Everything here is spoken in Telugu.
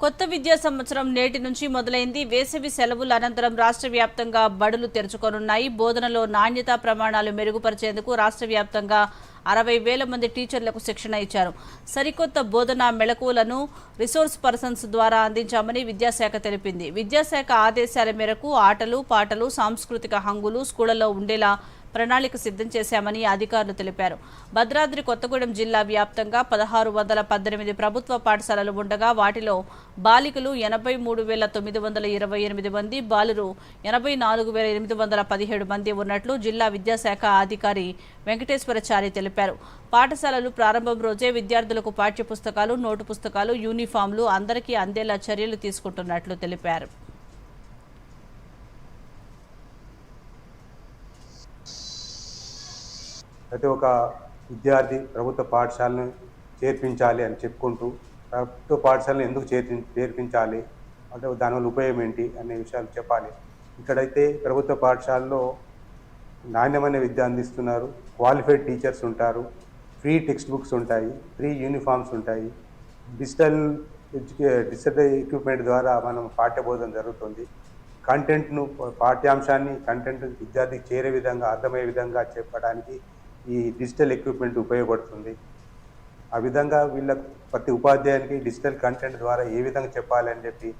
కొత్త విద్యా సంవత్సరం నేటి నుంచి మొదలైంది. వేసవి సెలవుల అనంతరం రాష్ట్ర వ్యాప్తంగా బడులు తెరుచుకోనున్నాయి. బోధనలో నాణ్యతా ప్రమాణాలు మెరుగుపరిచేందుకు రాష్ట్ర వ్యాప్తంగా అరవై వేల మంది టీచర్లకు శిక్షణ ఇచ్చారు. సరికొత్త బోధనా మెళకువలను రిసోర్స్ పర్సన్స్ ద్వారా అందించామని విద్యాశాఖ తెలిపింది. విద్యాశాఖ ఆదేశాల మేరకు ఆటలు పాటలు సాంస్కృతిక హంగులు స్కూళ్ళలో ఉండేలా ప్రణాళిక సిద్ధం చేశామని అధికారులు తెలిపారు. భద్రాద్రి కొత్తగూడెం జిల్లా వ్యాప్తంగా పదహారు వందల పద్దెనిమిది ప్రభుత్వ పాఠశాలలు ఉండగా వాటిలో బాలికలు ఎనభై మూడు వేల తొమ్మిది వందల ఇరవై ఎనిమిది మంది బాలురు ఎనభై నాలుగు వేల ఎనిమిది వందల పదిహేడు మంది ఉన్నట్లు జిల్లా విద్యాశాఖ అధికారి వెంకటేశ్వరచారి తెలిపారు. పాఠశాలలు ప్రారంభం రోజే విద్యార్థులకు పాఠ్యపుస్తకాలు నోటు పుస్తకాలు యూనిఫామ్లు అందరికీ అందేలా చర్యలు తీసుకుంటున్నట్లు తెలిపారు. ప్రతి ఒక్క విద్యార్థి ప్రభుత్వ పాఠశాలను చేర్పించాలి అని చెప్పుకుంటూ ప్రభుత్వ పాఠశాలను ఎందుకు చేర్పి చేర్పించాలి? అంటే దానివల్ల ఉపయోగం ఏంటి అనే విషయాలు చెప్పాలి. ఇక్కడైతే ప్రభుత్వ పాఠశాలలో నాణ్యమైన విద్య అందిస్తున్నారు. క్వాలిఫైడ్ టీచర్స్ ఉంటారు. ఫ్రీ టెక్స్ట్ బుక్స్ ఉంటాయి. ఫ్రీ యూనిఫామ్స్ ఉంటాయి. డిజిటల్ ఎడ్యుకే డిజిటల్ ఎక్విప్మెంట్ ద్వారా మనం పాఠ్యబోధన జరుగుతుంది. కంటెంట్ను పాఠ్యాంశాన్ని కంటెంట్ విద్యార్థికి చేరే విధంగా అర్థమయ్యే విధంగా చెప్పడానికి ఈ డిజిటల్ ఎక్విప్మెంట్ ఉపయోగపడుతుంది. ఆ విధంగా వీళ్ళ ప్రతి ఉపాధ్యాయునికి డిజిటల్ కంటెంట్ ద్వారా ఏ విధంగా చెప్పాలి అని చెప్పి